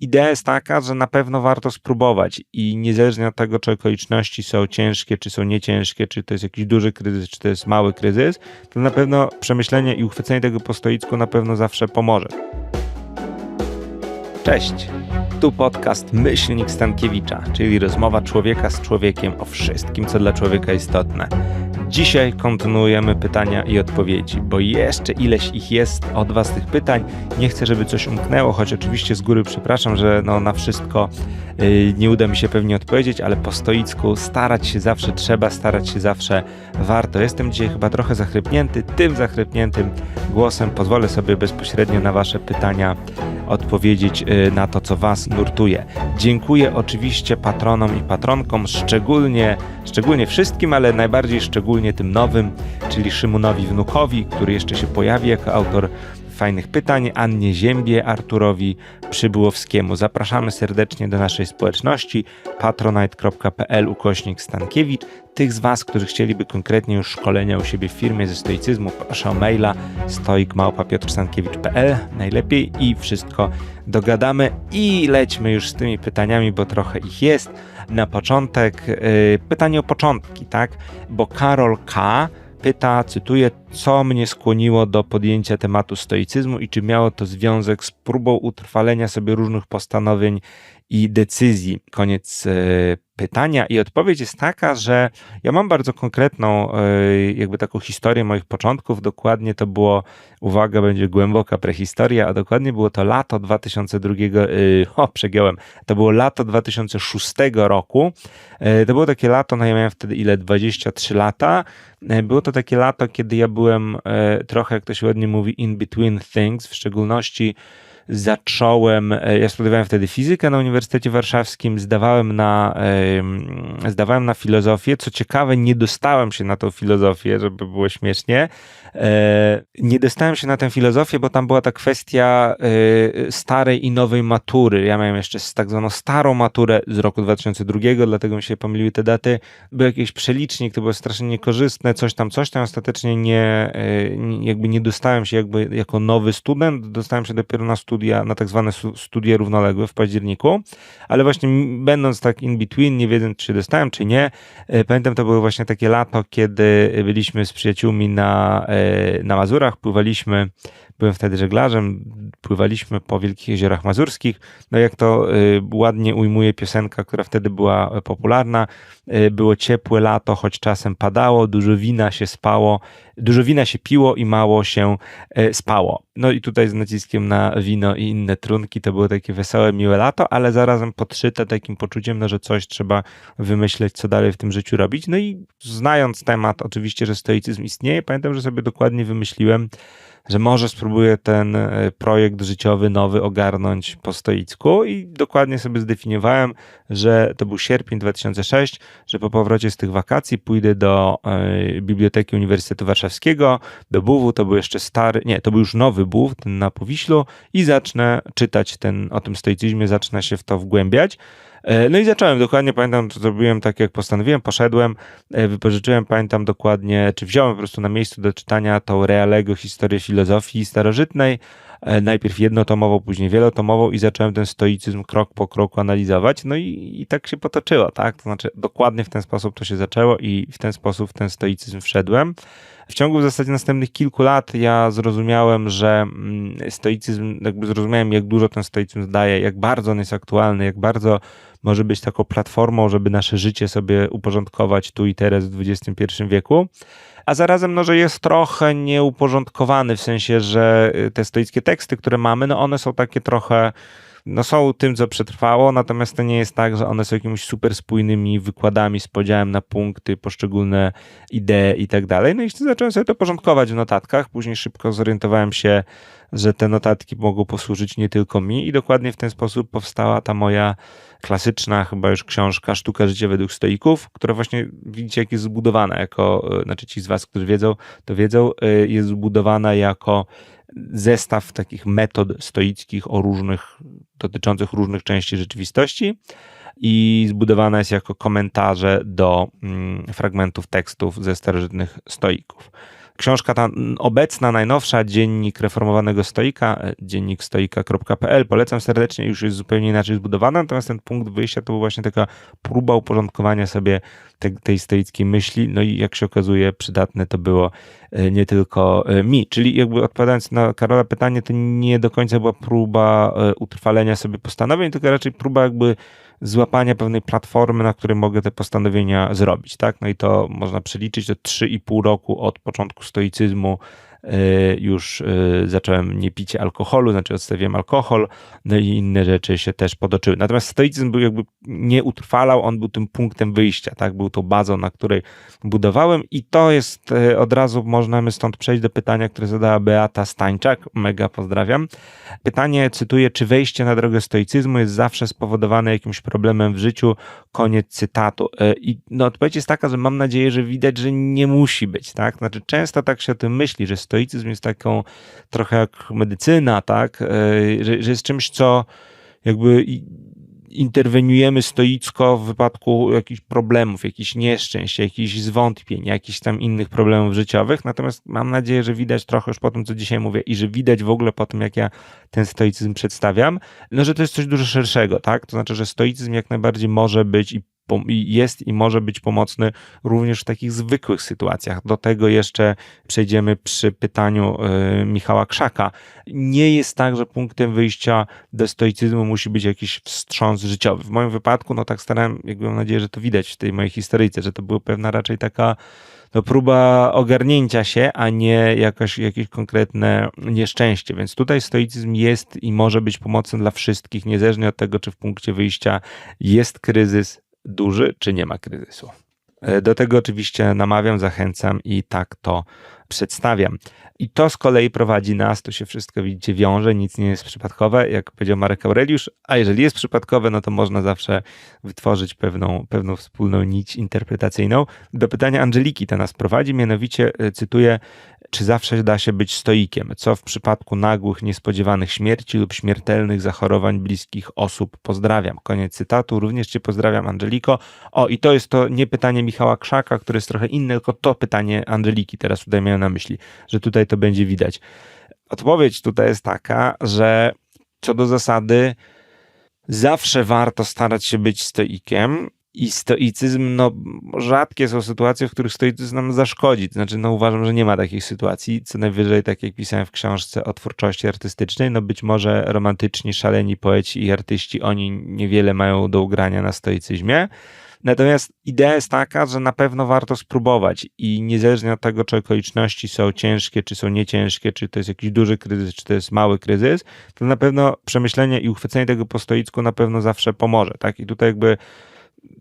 idea jest taka, że na pewno warto spróbować i niezależnie od tego, czy okoliczności są ciężkie, czy są nieciężkie, czy to jest jakiś duży kryzys, czy to jest mały kryzys, to na pewno przemyślenie i uchwycenie tego po stoicku na pewno zawsze pomoże. Cześć! Tu podcast Myślnik Stankiewicza, czyli rozmowa człowieka z człowiekiem o wszystkim, co dla człowieka istotne. Dzisiaj kontynuujemy pytania i odpowiedzi, bo jeszcze ileś ich jest od Was tych pytań. Nie chcę, żeby coś umknęło, choć oczywiście z góry przepraszam, że no na wszystko yy, nie uda mi się pewnie odpowiedzieć, ale po stoicku starać się zawsze trzeba, starać się zawsze warto. Jestem dzisiaj chyba trochę zachrypnięty, tym zachrypniętym głosem pozwolę sobie bezpośrednio na Wasze pytania odpowiedzieć yy, na to, co Was nurtuje. Dziękuję oczywiście patronom i patronkom, szczególnie, szczególnie wszystkim, ale najbardziej szczególnie tym nowym, czyli Szymonowi Wnukowi, który jeszcze się pojawi jako autor fajnych pytań, Annie Ziębie, Arturowi Przybyłowskiemu. Zapraszamy serdecznie do naszej społeczności patronite.pl ukośnik Stankiewicz. Tych z Was, którzy chcieliby konkretnie już szkolenia u siebie w firmie ze stoicyzmu, proszę o maila stoikmałpa.piotrstankiewicz.pl najlepiej i wszystko dogadamy i lećmy już z tymi pytaniami, bo trochę ich jest. Na początek yy, pytanie o początki, tak? Bo Karol K pyta, cytuję, co mnie skłoniło do podjęcia tematu stoicyzmu i czy miało to związek z próbą utrwalenia sobie różnych postanowień i decyzji. Koniec e, pytania i odpowiedź jest taka, że ja mam bardzo konkretną e, jakby taką historię moich początków. Dokładnie to było, uwaga, będzie głęboka prehistoria, a dokładnie było to lato 2002, e, o przegiąłem, to było lato 2006 roku. To było takie lato, no ja miałem wtedy ile, 23 lata. Było to takie lato, kiedy ja byłem trochę, jak to się ładnie mówi, in between things, w szczególności zacząłem, e, ja studiowałem wtedy fizykę na Uniwersytecie Warszawskim, zdawałem na, zdawałem na filozofię. Co ciekawe, nie dostałem się na tą filozofię, żeby było śmiesznie. E, nie dostałem się na tę filozofię, bo tam była ta kwestia e, starej i nowej matury. Ja miałem jeszcze tak zwaną starą maturę z roku 2002, dlatego mi się pomyliły te daty. Był jakiś przelicznik, to było strasznie niekorzystne, coś tam, coś tam. Ostatecznie nie, jakby nie dostałem się jakby jako nowy student, dostałem się dopiero na studia na tak zwane studia równoległe w październiku, ale właśnie będąc tak in between, nie wiedząc czy dostałem, czy nie, e, pamiętam to było właśnie takie lato, kiedy byliśmy z przyjaciółmi na, e, na Mazurach, pływaliśmy, byłem wtedy żeglarzem, pływaliśmy po Wielkich Jeziorach Mazurskich, no jak to e, ładnie ujmuje piosenka, która wtedy była popularna, było ciepłe lato, choć czasem padało, dużo wina się spało, dużo wina się piło i mało się spało. No i tutaj z naciskiem na wino i inne trunki to było takie wesołe, miłe lato, ale zarazem podszyte takim poczuciem, no, że coś trzeba wymyśleć, co dalej w tym życiu robić. No i znając temat, oczywiście, że stoicyzm istnieje, pamiętam, że sobie dokładnie wymyśliłem, że może spróbuję ten e, projekt życiowy nowy ogarnąć po stoicku i dokładnie sobie zdefiniowałem, że to był sierpień 2006, że po powrocie z tych wakacji pójdę do e, Biblioteki Uniwersytetu Warszawskiego, do BUW, to był jeszcze stary, nie, to był już nowy BUW, ten na Powiślu i zacznę czytać ten, o tym stoicyzmie, zacznę się w to wgłębiać. E, no i zacząłem, dokładnie pamiętam, to zrobiłem tak jak postanowiłem, poszedłem, e, wypożyczyłem, pamiętam dokładnie, czy wziąłem po prostu na miejscu do czytania tą Realego historię filozofii starożytnej, najpierw jednotomową, później wielotomową i zacząłem ten stoicyzm krok po kroku analizować, no i, i tak się potoczyło, tak, to znaczy dokładnie w ten sposób to się zaczęło i w ten sposób w ten stoicyzm wszedłem. W ciągu w zasadzie następnych kilku lat ja zrozumiałem, że mm, stoicyzm, jakby zrozumiałem, jak dużo ten stoicyzm daje, jak bardzo on jest aktualny, jak bardzo może być taką platformą, żeby nasze życie sobie uporządkować tu i teraz w XXI wieku. A zarazem, no, że jest trochę nieuporządkowany, w sensie, że y, te stoickie teksty, które mamy, no one są takie trochę no są tym, co przetrwało, natomiast to nie jest tak, że one są jakimiś super spójnymi wykładami z podziałem na punkty, poszczególne idee i tak dalej. No i zacząłem sobie to porządkować w notatkach. Później szybko zorientowałem się, że te notatki mogą posłużyć nie tylko mi i dokładnie w ten sposób powstała ta moja klasyczna chyba już książka Sztuka życia według stoików, która właśnie widzicie jak jest zbudowana jako, e, znaczy ci z was, którzy wiedzą, to wiedzą, e, jest zbudowana jako zestaw takich metod stoickich o różnych, dotyczących różnych części rzeczywistości i zbudowana jest jako komentarze do mm, fragmentów tekstów ze starożytnych stoików. Książka ta obecna, najnowsza, Dziennik Reformowanego Stoika, e, dziennik stoika.pl, polecam serdecznie, już jest zupełnie inaczej zbudowana, natomiast ten punkt wyjścia to był właśnie taka próba uporządkowania sobie te, tej stoickiej myśli, no i jak się okazuje, przydatne to było nie tylko e, mi. Czyli jakby odpowiadając na Karola pytanie, to nie do końca była próba utrwalenia sobie postanowień, tylko raczej próba jakby złapania pewnej platformy, na której mogę te postanowienia zrobić, tak? No i to można przeliczyć do 3,5 roku od początku stoicyzmu E, już e, zacząłem nie pić alkoholu, znaczy odstawiłem alkohol, no i inne rzeczy się też podoczyły. Natomiast stoicyzm był jakby nie utrwalał, on był tym punktem wyjścia, tak? Był to bazą, na której budowałem i to jest e, od razu możemy stąd przejść do pytania, które zadała Beata Stańczak, mega pozdrawiam. Pytanie, cytuję, czy wejście na drogę stoicyzmu jest zawsze spowodowane jakimś problemem w życiu? Koniec cytatu. I no, odpowiedź jest taka, że mam nadzieję, że widać, że nie musi być, tak? Znaczy często tak się o tym myśli, że stoicyzm jest taką trochę jak medycyna, tak? E, że, że jest czymś, co jakby interweniujemy stoicko w wypadku jakichś problemów, jakichś nieszczęść, jakichś zwątpień, jakichś tam innych problemów życiowych. Natomiast mam nadzieję, że widać trochę już po tym, co dzisiaj mówię i że widać w ogóle po tym, jak ja ten stoicyzm przedstawiam, no, że to jest coś dużo szerszego, tak? To znaczy, że stoicyzm jak najbardziej może być i jest i może być pomocny również w takich zwykłych sytuacjach. Do tego jeszcze przejdziemy przy pytaniu e, Michała Krzaka. Nie jest tak, że punktem wyjścia do stoicyzmu musi być jakiś wstrząs życiowy. W moim wypadku, no tak starałem, jakby mam nadzieję, że to widać w tej mojej historyjce, że to była pewna raczej taka no, próba ogarnięcia się, a nie jakoś, jakieś konkretne nieszczęście. Więc tutaj stoicyzm jest i może być pomocny dla wszystkich, niezależnie od tego, czy w punkcie wyjścia jest kryzys, duży, czy nie ma kryzysu. E, do tego oczywiście namawiam, zachęcam i tak to przedstawiam. I to z kolei prowadzi nas, to się wszystko widzicie wiąże, nic nie jest przypadkowe, jak powiedział Marek Aureliusz, a jeżeli jest przypadkowe, no to można zawsze wytworzyć pewną, pewną wspólną nić interpretacyjną. Do pytania Angeliki to nas prowadzi, mianowicie e, cytuję, czy zawsze da się być stoikiem? Co w przypadku nagłych, niespodziewanych śmierci lub śmiertelnych zachorowań bliskich osób? Pozdrawiam. Koniec cytatu. Również Cię pozdrawiam, Angeliko. O, i to jest to nie pytanie Michała Krzaka, które jest trochę inne, tylko to pytanie Angeliki teraz tutaj miałem na myśli, że tutaj to będzie widać. Odpowiedź tutaj jest taka, że co do zasady, zawsze warto starać się być stoikiem, i stoicyzm, no rzadkie są sytuacje, w których stoicyzm nam zaszkodzi. To znaczy, no uważam, że nie ma takich sytuacji. Co najwyżej, tak jak pisałem w książce o twórczości artystycznej, no być może romantyczni, szaleni poeci i artyści, oni niewiele mają do ugrania na stoicyzmie. Natomiast idea jest taka, że na pewno warto spróbować i niezależnie od tego, czy okoliczności są ciężkie, czy są nieciężkie, czy to jest jakiś duży kryzys, czy to jest mały kryzys, to na pewno przemyślenie i uchwycenie tego po stoicku na pewno zawsze pomoże. Tak? I tutaj jakby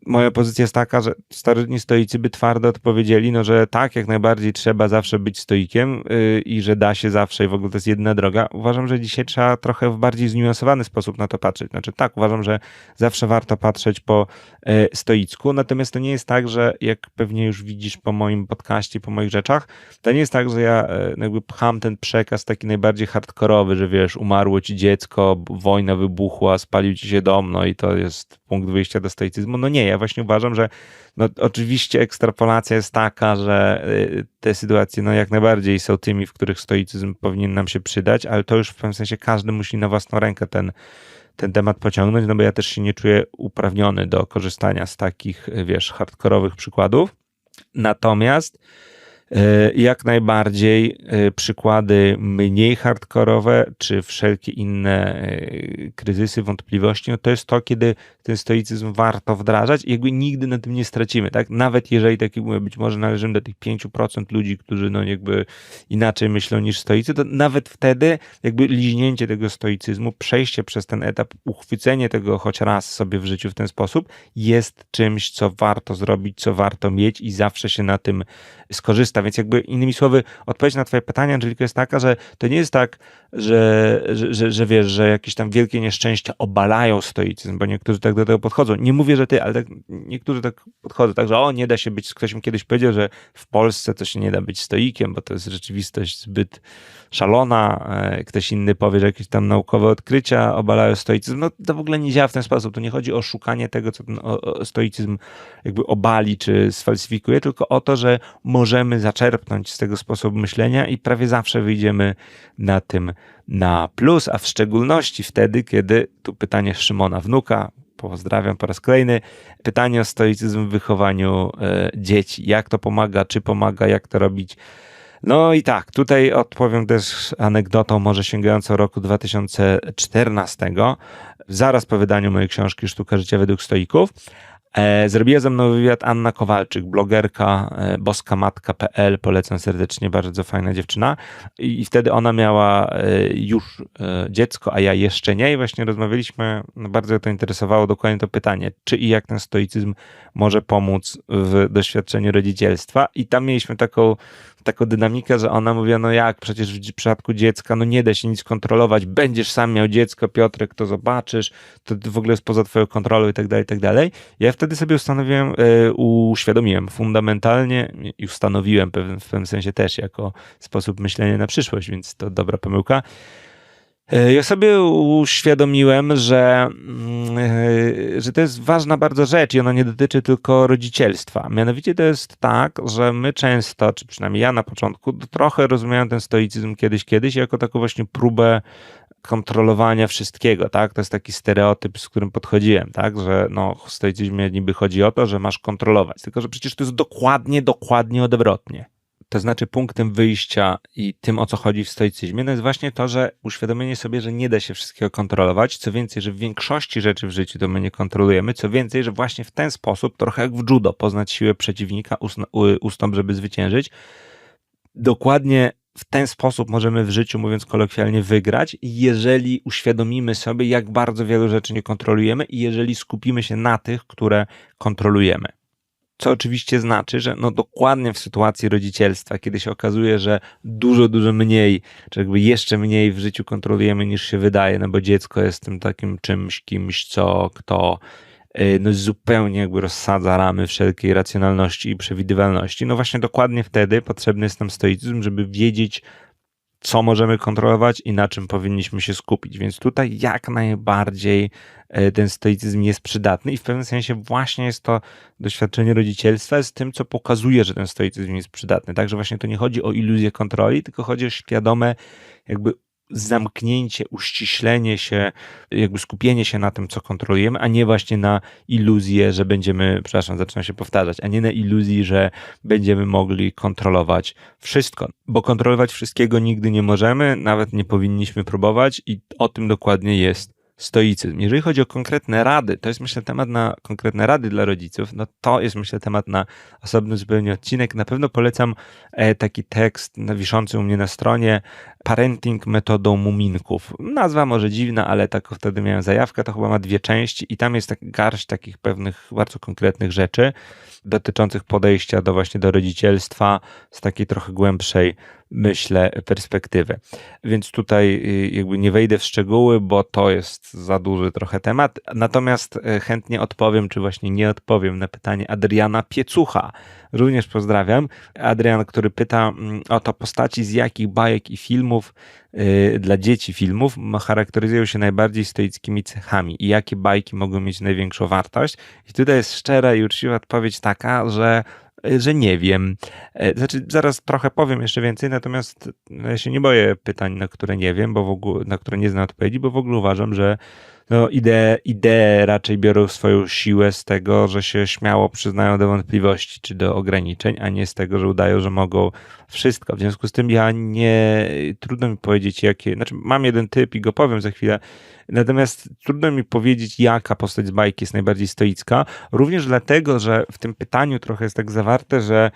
moja pozycja jest taka, że starożytni stoicy by twardo odpowiedzieli, no, że tak, jak najbardziej trzeba zawsze być stoikiem yy, i że da się zawsze i w ogóle to jest jedna droga. Uważam, że dzisiaj trzeba trochę w bardziej zniuansowany sposób na to patrzeć. Znaczy tak, uważam, że zawsze warto patrzeć po yy, stoicku, natomiast to nie jest tak, że jak pewnie już widzisz po moim podcaście, po moich rzeczach, to nie jest tak, że ja yy, jakby pcham ten przekaz taki najbardziej hardkorowy, że wiesz, umarło ci dziecko, wojna wybuchła, spalił ci się dom, no i to jest punkt wyjścia do stoicyzmu. No nie, ja właśnie uważam, że no, oczywiście ekstrapolacja jest taka, że y, te sytuacje no, jak najbardziej są tymi, w których stoicyzm powinien nam się przydać, ale to już w pewnym sensie każdy musi na własną rękę ten, ten temat pociągnąć, no bo ja też się nie czuję uprawniony do korzystania z takich, wiesz, hardkorowych przykładów. Natomiast jak najbardziej e, przykłady mniej hardkorowe, czy wszelkie inne e, kryzysy, wątpliwości, no to jest to, kiedy ten stoicyzm warto wdrażać i jakby nigdy na tym nie stracimy, tak? Nawet jeżeli, tak jak mówię, być może należymy do tych 5% ludzi, którzy no jakby inaczej myślą niż stoicy, to nawet wtedy jakby liźnięcie tego stoicyzmu, przejście przez ten etap, uchwycenie tego choć raz sobie w życiu w ten sposób jest czymś, co warto zrobić, co warto mieć i zawsze się na tym Więc jakby innymi słowy, odpowiedź na twoje pytanie, Angelika, jest taka, że to nie jest tak, że, że, że, że wiesz, że jakieś tam wielkie nieszczęścia obalają stoicyzm, bo niektórzy tak do tego podchodzą. Nie mówię, że ty, ale tak, niektórzy tak podchodzą, tak, że o, nie da się być, ktoś mi kiedyś powiedział, że w Polsce to się nie da być stoikiem, bo to jest rzeczywistość zbyt szalona, e, ktoś inny powie, że jakieś tam naukowe odkrycia obalają stoicyzm. No to w ogóle nie działa w ten sposób. To nie chodzi o szukanie tego, co ten stoicyzm jakby obali czy sfalsyfikuje, tylko o to, że możemy zaczerpnąć z tego sposobu myślenia i prawie zawsze wyjdziemy na tym na plus, a w szczególności wtedy, kiedy tu pytanie Szymona Wnuka, pozdrawiam po raz kolejny, pytanie o stoicyzm w wychowaniu e, dzieci. Jak to pomaga, czy pomaga, jak to robić? No i tak, tutaj odpowiem też anegdotą, może sięgającą roku 2014, zaraz po wydaniu mojej książki Sztuka Życia według Stoików. E, zrobiła ze mną wywiad Anna Kowalczyk, blogerka e, boskamatka.pl, polecam serdecznie, bardzo fajna dziewczyna. I wtedy ona miała e, już dziecko, a ja jeszcze nie. I właśnie rozmawialiśmy, no bardzo to interesowało dokładnie to pytanie, czy i jak ten stoicyzm może pomóc w doświadczeniu rodzicielstwa. I tam mieliśmy taką taką dynamikę, że ona mówiła, no jak, przecież w przypadku dziecka, no nie da się nic kontrolować, będziesz sam miał dziecko, Piotrek, to zobaczysz, to w ogóle jest poza twoją kontrolą i tak dalej, i tak dalej. Ja wtedy sobie ustanowiłem, e, uświadomiłem fundamentalnie i ustanowiłem w pewnym sensie też jako sposób myślenia na przyszłość, więc to dobra pomyłka, ja sobie uświadomiłem, że, mm, e, że to jest ważna bardzo rzecz i ona nie dotyczy tylko rodzicielstwa. Mianowicie to jest tak, że my często, czy przynajmniej ja na początku, trochę rozumiałem ten stoicyzm kiedyś, kiedyś jako taką właśnie próbę kontrolowania wszystkiego, tak? To jest taki stereotyp, z którym podchodziłem, tak? Że no, w stoicyzmie niby chodzi o to, że masz kontrolować, tylko że przecież to jest dokładnie, dokładnie odwrotnie to znaczy punktem wyjścia i tym, o co chodzi w stoicyzmie, no jest właśnie to, że uświadomienie sobie, że nie da się wszystkiego kontrolować, co więcej, że w większości rzeczy w życiu to my nie kontrolujemy, co więcej, że właśnie w ten sposób, trochę jak w judo, poznać siłę przeciwnika, ustąp, żeby zwyciężyć, dokładnie w ten sposób możemy w życiu, mówiąc kolokwialnie, wygrać, jeżeli uświadomimy sobie, jak bardzo wielu rzeczy nie kontrolujemy i jeżeli skupimy się na tych, które kontrolujemy. Co oczywiście znaczy, że no dokładnie w sytuacji rodzicielstwa, kiedy się okazuje, że dużo, dużo mniej, czy jakby jeszcze mniej w życiu kontrolujemy niż się wydaje, no bo dziecko jest tym takim czymś, kimś, co, kto y, no zupełnie jakby rozsadza ramy wszelkiej racjonalności i przewidywalności. No właśnie dokładnie wtedy potrzebny jest nam stoicyzm, żeby wiedzieć, co możemy kontrolować i na czym powinniśmy się skupić. Więc tutaj jak najbardziej e, ten stoicyzm jest przydatny i w pewnym sensie właśnie jest to doświadczenie rodzicielstwa z tym, co pokazuje, że ten stoicyzm jest przydatny. Także właśnie to nie chodzi o iluzję kontroli, tylko chodzi o świadome jakby zamknięcie, uściślenie się, jakby skupienie się na tym, co kontrolujemy, a nie właśnie na iluzję, że będziemy, przepraszam, zaczynam się powtarzać, a nie na iluzji, że będziemy mogli kontrolować wszystko. Bo kontrolować wszystkiego nigdy nie możemy, nawet nie powinniśmy próbować i o tym dokładnie jest stoicyzm. Jeżeli chodzi o konkretne rady, to jest myślę temat na konkretne rady dla rodziców, no to jest myślę temat na osobny zupełnie odcinek. Na pewno polecam e, taki tekst wiszący u mnie na stronie Parenting metodą muminków. Nazwa może dziwna, ale taką wtedy miałem zajawkę, to chyba ma dwie części i tam jest tak garść takich pewnych bardzo konkretnych rzeczy dotyczących podejścia do właśnie do rodzicielstwa z takiej trochę głębszej myślę, perspektywy. Więc tutaj y, jakby nie wejdę w szczegóły, bo to jest za duży trochę temat. Natomiast y, chętnie odpowiem, czy właśnie nie odpowiem na pytanie Adriana Piecucha. Również pozdrawiam. Adrian, który pyta mm, o to postaci z jakich bajek i filmów yy, dla dzieci filmów charakteryzują się najbardziej stoickimi cechami i jakie bajki mogą mieć największą wartość. I tutaj jest szczera i uczciwa odpowiedź taka, że że nie wiem. E, znaczy, zaraz trochę powiem jeszcze więcej, natomiast ja się nie boję pytań, na które nie wiem, bo w ogóle, na które nie znam odpowiedzi, bo w ogóle uważam, że no, idee, idee raczej biorą swoją siłę z tego, że się śmiało przyznają do wątpliwości czy do ograniczeń, a nie z tego, że udają, że mogą wszystko. W związku z tym ja nie, trudno mi powiedzieć jakie, znaczy mam jeden typ i go powiem za chwilę, natomiast trudno mi powiedzieć jaka postać z bajki jest najbardziej stoicka, również dlatego, że w tym pytaniu trochę jest tak zawarte, że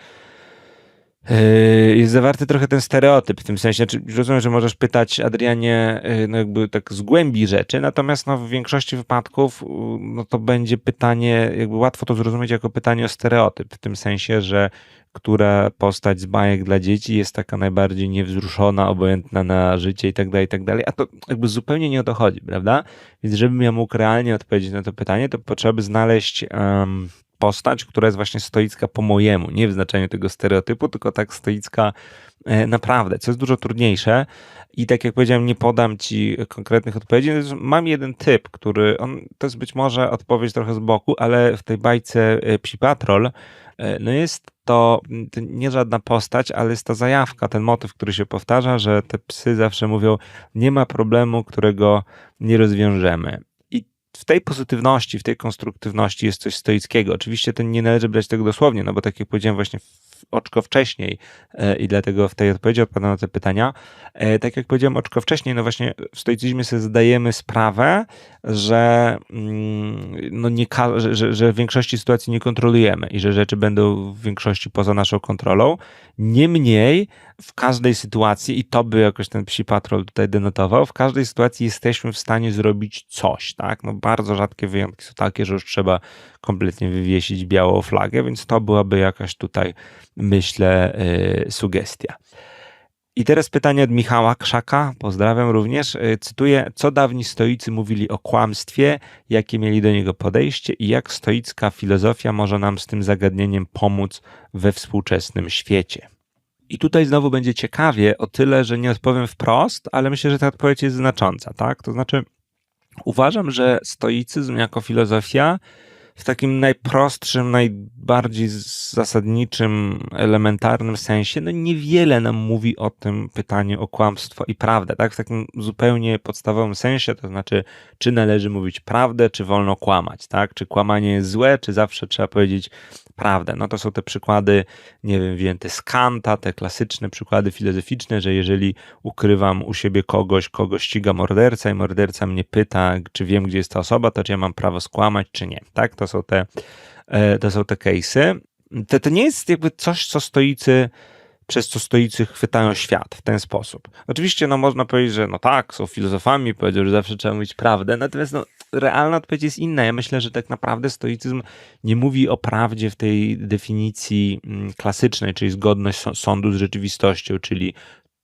jest zawarty trochę ten stereotyp, w tym sensie, znaczy, rozumiem, że możesz pytać Adrianie yy, no jakby tak z głębi rzeczy, natomiast no w większości wypadków yy, no to będzie pytanie, jakby łatwo to zrozumieć jako pytanie o stereotyp, w tym sensie, że która postać z bajek dla dzieci jest taka najbardziej niewzruszona, obojętna na życie i tak dalej, i tak dalej, a to jakby zupełnie nie o to chodzi, prawda? Więc żebym ja mógł realnie odpowiedzieć na to pytanie, to potrzeba by znaleźć um, postać, która jest właśnie stoicka po mojemu, nie w znaczeniu tego stereotypu, tylko tak stoicka e, naprawdę, co jest dużo trudniejsze. I tak jak powiedziałem, nie podam ci konkretnych odpowiedzi. Mam jeden typ, który, on, to jest być może odpowiedź trochę z boku, ale w tej bajce e, Psi Patrol, e, no jest to, nie żadna postać, ale jest to zajawka, ten motyw, który się powtarza, że te psy zawsze mówią, nie ma problemu, którego nie rozwiążemy w tej pozytywności, w tej konstruktywności jest coś stoickiego. Oczywiście to nie należy brać tego dosłownie, no bo tak jak powiedziałem właśnie oczko wcześniej e, i dlatego w tej odpowiedzi odpowiadam na te pytania. E, tak jak powiedziałem oczko wcześniej, no właśnie w stoicyzmie sobie zdajemy sprawę, że, mm, no nie, że, że w większości sytuacji nie kontrolujemy i że rzeczy będą w większości poza naszą kontrolą. Niemniej w każdej sytuacji, i to by jakoś ten psi patrol tutaj denotował, w każdej sytuacji jesteśmy w stanie zrobić coś, tak? No bardzo rzadkie wyjątki są takie, że już trzeba kompletnie wywiesić białą flagę, więc to byłaby jakaś tutaj, myślę, yy, sugestia. I teraz pytanie od Michała Krzaka, pozdrawiam również. Y, cytuję, co dawni stoicy mówili o kłamstwie, jakie mieli do niego podejście i jak stoicka filozofia może nam z tym zagadnieniem pomóc we współczesnym świecie. I tutaj znowu będzie ciekawie o tyle, że nie odpowiem wprost, ale myślę, że ta odpowiedź jest znacząca, tak? To znaczy, uważam, że stoicyzm jako filozofia w takim najprostszym, najbardziej zasadniczym, elementarnym sensie, no niewiele nam mówi o tym pytaniu o kłamstwo i prawdę, tak? W takim zupełnie podstawowym sensie, to znaczy, czy należy mówić prawdę, czy wolno kłamać, tak? Czy kłamanie jest złe, czy zawsze trzeba powiedzieć prawdę. No to są te przykłady, nie wiem, wzięte z Kanta, te klasyczne przykłady filozoficzne, że jeżeli ukrywam u siebie kogoś, kogo ściga morderca i morderca mnie pyta, czy wiem, gdzie jest ta osoba, to czy ja mam prawo skłamać, czy nie. Tak? To są te, e, to są te case'y. To, to nie jest jakby coś, co stoicy przez co stoicy chwytają świat w ten sposób. Oczywiście, no można powiedzieć, że no tak, są filozofami, powiedział, że zawsze trzeba mówić prawdę, natomiast no, realna odpowiedź jest inna. Ja myślę, że tak naprawdę stoicyzm nie mówi o prawdzie w tej definicji mm, klasycznej, czyli zgodność sądu z rzeczywistością, czyli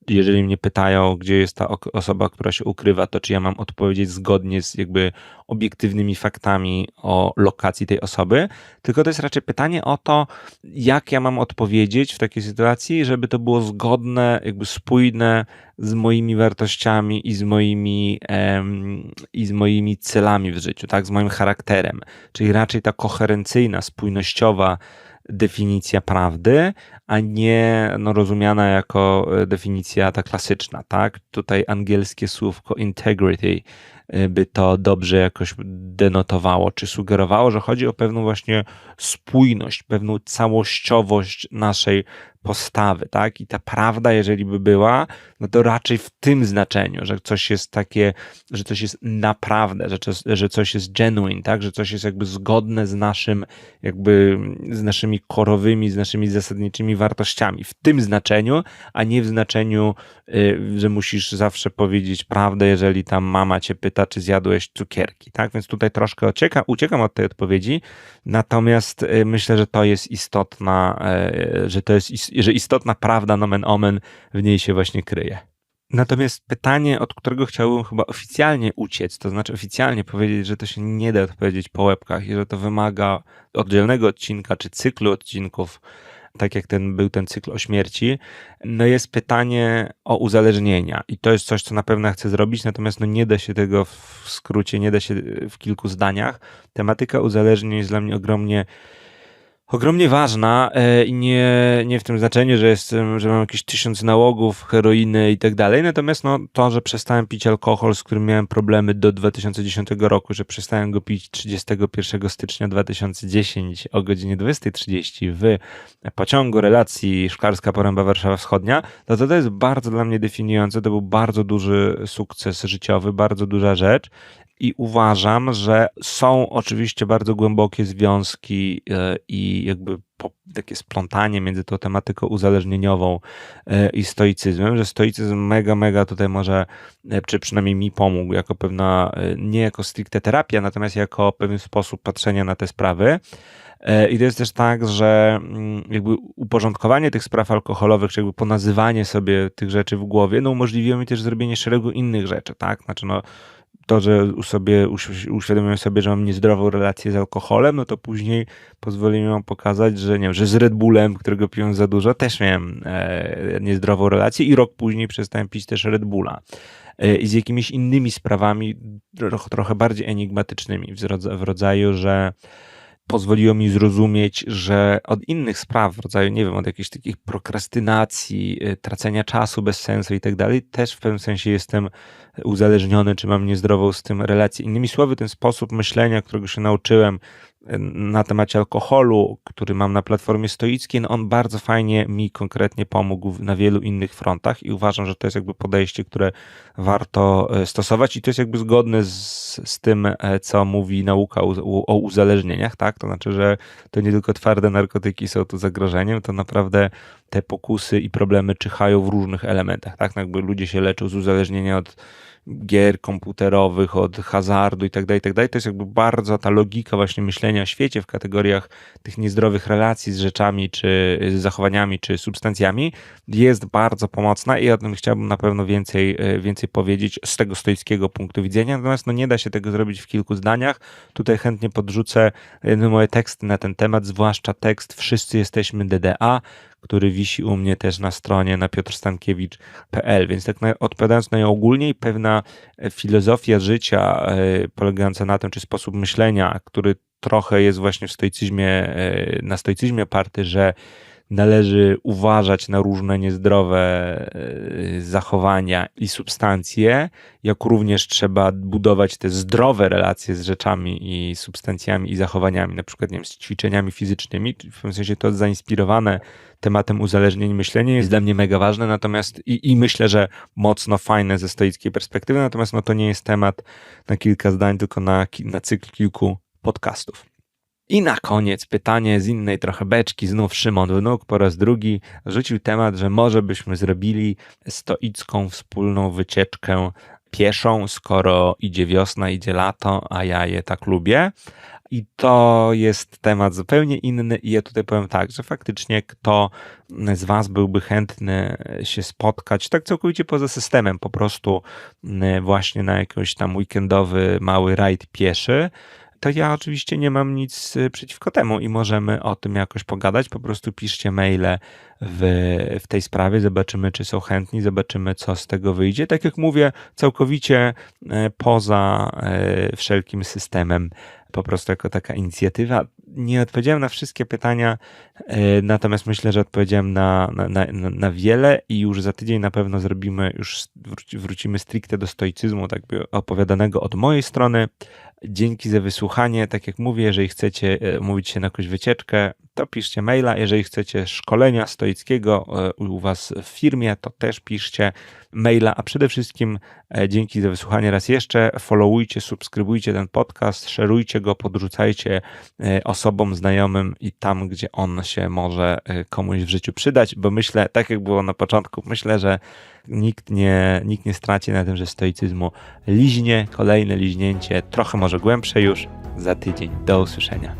jeżeli mnie pytają, gdzie jest ta osoba, która się ukrywa, to czy ja mam odpowiedzieć zgodnie z jakby obiektywnymi faktami o lokacji tej osoby, tylko to jest raczej pytanie o to, jak ja mam odpowiedzieć w takiej sytuacji, żeby to było zgodne, jakby spójne z moimi wartościami i z moimi, em, i z moimi celami w życiu, tak, z moim charakterem. Czyli raczej ta koherencyjna, spójnościowa definicja prawdy, a nie no, rozumiana jako e, definicja ta klasyczna, tak? Tutaj angielskie słówko integrity e, by to dobrze jakoś denotowało, czy sugerowało, że chodzi o pewną właśnie spójność, pewną całościowość naszej postawy, tak? I ta prawda, jeżeli by była, no to raczej w tym znaczeniu, że coś jest takie, że coś jest naprawdę, że, coś, że coś jest genuine, tak? Że coś jest jakby zgodne z naszym, jakby z naszymi korowymi, z naszymi zasadniczymi wartościami. W tym znaczeniu, a nie w znaczeniu, y, że musisz zawsze powiedzieć prawdę, jeżeli tam mama cię pyta, czy zjadłeś cukierki, tak? Więc tutaj troszkę ucieka, uciekam od tej odpowiedzi, natomiast y, myślę, że to jest istotna, y, że to jest że istotna prawda, nomen omen, w niej się właśnie kryje. Natomiast pytanie, od którego chciałbym chyba oficjalnie uciec, to znaczy oficjalnie powiedzieć, że to się nie da odpowiedzieć po łebkach i że to wymaga oddzielnego odcinka czy cyklu odcinków, tak jak ten był ten cykl o śmierci, no jest pytanie o uzależnienia. I to jest coś, co na pewno chcę zrobić, natomiast no nie da się tego w skrócie, nie da się w kilku zdaniach. Tematyka uzależnień jest dla mnie ogromnie ogromnie ważna e, i nie, nie w tym znaczeniu, że jestem, że mam jakieś tysiąc nałogów, heroiny i tak dalej, natomiast no, to, że przestałem pić alkohol, z którym miałem problemy do 2010 roku, że przestałem go pić 31 stycznia 2010 o godzinie 20.30 w pociągu relacji Szklarska Poręba Warszawa Wschodnia, to to jest bardzo dla mnie definiujące, to był bardzo duży sukces życiowy, bardzo duża rzecz i uważam, że są oczywiście bardzo głębokie związki e, i jakby takie splątanie między tą tematyką uzależnieniową e, i stoicyzmem, że stoicyzm mega, mega tutaj może, e, czy przynajmniej mi pomógł, jako pewna, nie jako stricte terapia, natomiast jako pewien sposób patrzenia na te sprawy. I to jest też tak, że mm, jakby uporządkowanie tych spraw alkoholowych, czy jakby ponazywanie sobie tych rzeczy w głowie, no umożliwiło mi też zrobienie szeregu innych rzeczy, tak? Znaczy, no, to, że sobie uświadomiłem sobie, że mam niezdrową relację z alkoholem, no to później pozwoli mi pokazać, że nie wiem, że z Red Bullem, którego piłem za dużo, też miałem e, niezdrową relację i rok później przestałem pić też Red Bulla. E, I z jakimiś innymi sprawami, trochę, bardziej enigmatycznymi, w rodzaju, że pozwoliło mi zrozumieć, że od innych spraw, w rodzaju, nie wiem, od jakichś takich prokrastynacji, y, tracenia czasu bez sensu i tak dalej, też w pewnym sensie jestem uzależniony, czy mam niezdrową z tym relację. Innymi słowy, ten sposób myślenia, którego się nauczyłem na temacie alkoholu, który mam na platformie stoickiej, no on bardzo fajnie mi konkretnie pomógł na wielu innych frontach i uważam, że to jest jakby podejście, które warto y, stosować i to jest jakby zgodne z, z tym, e, co mówi nauka o, o uzależnieniach, tak? To znaczy, że to nie tylko twarde narkotyki są tu zagrożeniem, to naprawdę te pokusy i problemy czyhają w różnych elementach, tak? No jakby ludzie się leczą z uzależnienia od gier komputerowych, od hazardu i tak dalej, tak dalej. To jest jakby bardzo ta logika właśnie myślenia o świecie w kategoriach tych niezdrowych relacji z rzeczami, czy z zachowaniami, czy substancjami jest bardzo pomocna i o tym chciałbym na pewno więcej, e, więcej powiedzieć z tego stoickiego punktu widzenia. Natomiast no nie da się tego zrobić w kilku zdaniach. Tutaj chętnie podrzucę e, moje teksty na ten temat, zwłaszcza tekst Wszyscy jesteśmy DDA, który wisi u mnie też na stronie na piotrstankiewicz.pl, więc tak na, odpowiadając najogólniej, pewna e, filozofia życia e, polegająca na tym, czy sposób myślenia, który trochę jest właśnie w stoicyzmie, e, na stoicyzmie party, że należy uważać na różne niezdrowe e, zachowania i substancje, jak również trzeba budować te zdrowe relacje z rzeczami i substancjami i zachowaniami, na przykład nie wiem, z ćwiczeniami fizycznymi. W pewnym sensie to zainspirowane tematem uzależnień myślenia jest dla mnie mega ważne, natomiast i, i myślę, że mocno fajne ze stoickiej perspektywy, natomiast no to nie jest temat na kilka zdań, tylko na, na cykl kilku podcastów. I na koniec pytanie z innej trochę beczki, znów Szymon Wnuk po raz drugi rzucił temat, że może byśmy zrobili stoicką wspólną wycieczkę pieszą, skoro idzie wiosna, idzie lato, a ja je tak lubię. I to jest temat zupełnie inny, i ja tutaj powiem tak, że faktycznie kto z Was byłby chętny się spotkać, tak całkowicie poza systemem, po prostu mm, właśnie na jakiś tam weekendowy mały rajd pieszy, to ja oczywiście nie mam nic y, przeciwko temu i możemy o tym jakoś pogadać. Po prostu piszcie maile w, w tej sprawie, zobaczymy, czy są chętni, zobaczymy, co z tego wyjdzie. Tak jak mówię, całkowicie y, poza y, wszelkim systemem, po prostu jako taka inicjatywa. Nie odpowiedziałem na wszystkie pytania, natomiast myślę, że odpowiedziałem na, na, na, na wiele i już za tydzień na pewno zrobimy, już wrócimy stricte do stoicyzmu, tak by opowiadanego od mojej strony. Dzięki za wysłuchanie. Tak jak mówię, jeżeli chcecie e, mówić się na jakąś wycieczkę, to piszcie maila. Jeżeli chcecie szkolenia stoickiego e, u Was w firmie, to też piszcie maila. A przede wszystkim e, dzięki za wysłuchanie raz jeszcze. Followujcie, subskrybujcie ten podcast, szerujcie go, podrzucajcie osobom, znajomym i tam, gdzie on się może komuś w życiu przydać, bo myślę, tak jak było na początku, myślę, że nikt nie, nikt nie straci na tym, że stoicyzmu liźnie, kolejne liźnięcie, trochę może głębsze już za tydzień. Do usłyszenia.